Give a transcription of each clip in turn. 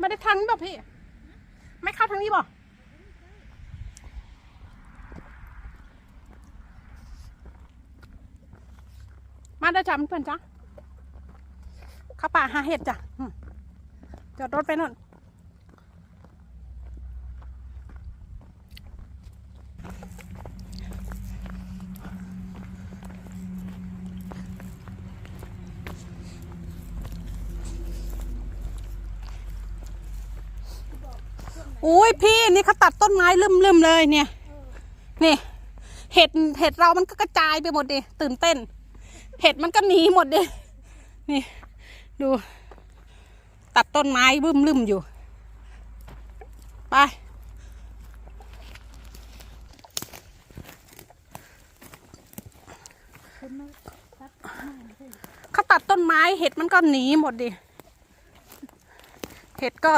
ไม่ได้ทางนี้บอกพี่ ไม่เข้าทางนี้บอกมาได้จ้ะเพื่อนจ้ะเข้าป่าหาเห็ดจ้ะจอดรถไปนู่น อุ้ยพี่นี่เขาตัดต้นไม้ลืมๆเลยเนี่ย นี่ เห็ดเห็ดเรามันก็กระจายไปหมดดิตื่นเต้น เห็ดมันก็หนีหมดดินี่ดู ตัดต้นไม้บึ้มลืมอยู่ ไปเขาตัดต้นไม้เห็ดมันก็หนีหมดดิ เห็ดก็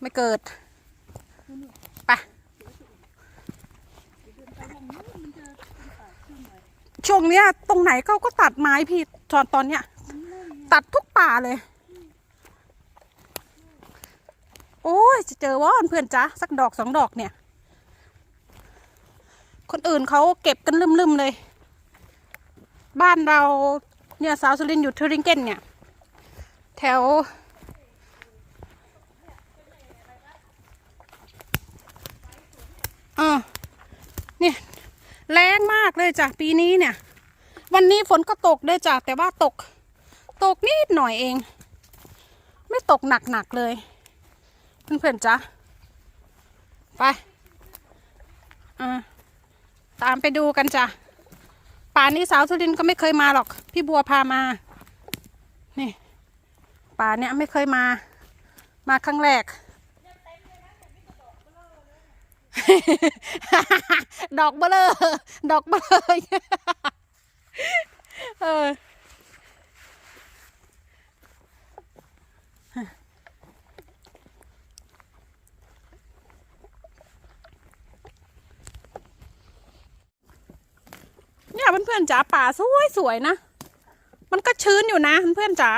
ไม่เกิดไปช่วงเนี้ย ตรงไหนเขาก็ตัดไม้พี่ตอนตอนเนี้ย ตัดทุกป่าเลย โอ้ยจะเจอว่าเพื่อนจ๊ะสักดอกสองดอกเนี่ย คนอื่นเขาเก็บกันลืมๆเลย บ้านเราเนี่ยสาวสุรินอยู่เทอริงเก้นเนี่ย แถว เออเนี่ยแรงมากเลยจ้ะปีนี้เนี่ย วันนี้ฝนก็ตกด้วยจ้ะแต่ว่าตก ตกนิดหน่อยเอง ไม่ตกหนักๆเลยเพื่อนๆจ้ะไปอ่าตามไปดูกันจ้ะป่านี้สาวสุรินก็ไม่เคยมาหรอก พี่บัวพามา นี่ ป่าเนี้ยไม่เคยมา มาครั้งแรก ดอกเบลอดอกเบลอเออเนี่ยเพื่อนๆจ๋าป่าสวยสวยๆนะ มันก็ชื้นอยู่นะเพื่อนๆจ๋า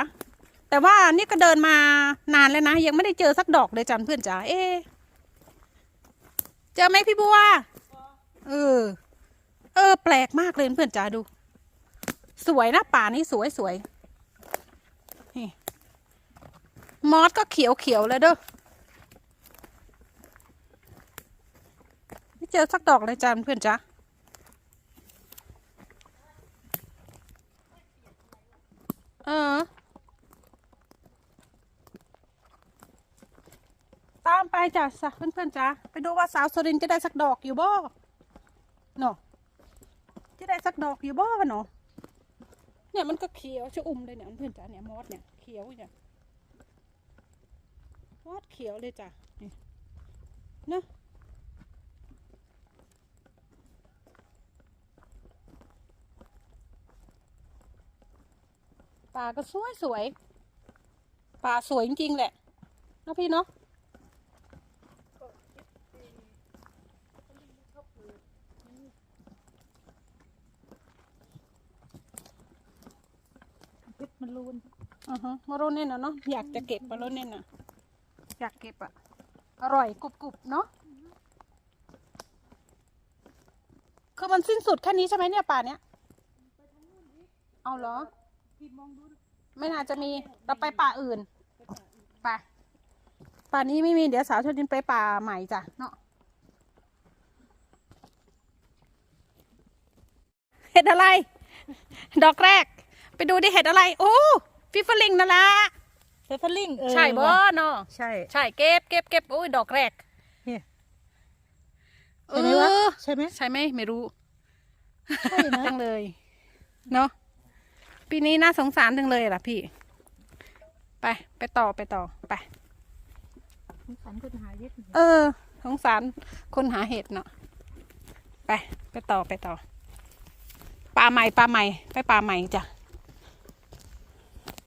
แต่ว่านี่ก็เดินมานานแล้วนะ ยังไม่ได้เจอสักดอกเลยจ้ะเพื่อนจ๋าเอ๊ะ เจอไหมพี่บัว เออ เออ แปลกมากเลยเพื่อนจ๋าดู สวยนะป่านี้สวยสวยนี่มอสก็เขียวเขียวเลยเด้อไม่เจอสักดอกเลยจ้าเพื่อนจ๋าเออ ตามไป จ้ะสะเพื่อนๆจ้ะไปดูว่าสาวสุรินจะได้สักดอกอยู่บ่เนาะจะได้สักดอกอยู่บ่เนาะเนี่ยมันก็เขียวชะอุ่มเลยเนี่ยเพื่อนจ้ะเนี่ยมอสเนี่ยเขียวอยู่เนี่ยมอสเขียวเลยจ้ะนี่เนาะป่าก็สวยสวยป่าสวยจริงๆแหละเนาะพี่เนาะ รูนอือฮะมาโรเน่นอะเนาะอยากจะเก็บมาโรเน่นอะอยากเก็บอะอร่อยกรุบกรุบเนาะคือมันสิ้นสุดแค่นี้ใช่ไหมเนี่ยป่าเนี้ยเอาเหรอ ไม่น่าจะมีเราไปป่าอื่นป่าป่านี้ไม่มีเดี๋ยวสาวชดินไปป่าใหม่จ้ะเนาะเห็ดอะไร ดอกแรก ไปดูดิเห็ดอะไร โอ้ฟิฟลิงนั่นละเฟฟลิงเออใช่บ่ว่ะเนาะใช่ ใช่เก็บเก็บเก็บโอ้ยดอกแรกเนี่ยเอใช่ไหมวะอใช่ไหมใช่ไหมไม่รู้ใช่นะจังเลยเนาะปีนี้น่าสงสารจังเลยล่ะพี่ ไปไปต่อไปต่อไปฝันคนหาเย็ดเออ สงสารคนหาเห็ดเนาะไป ไปต่อไปต่อป่าใหม่ป่าใหม่ ไปป่าใหม่จ้ะ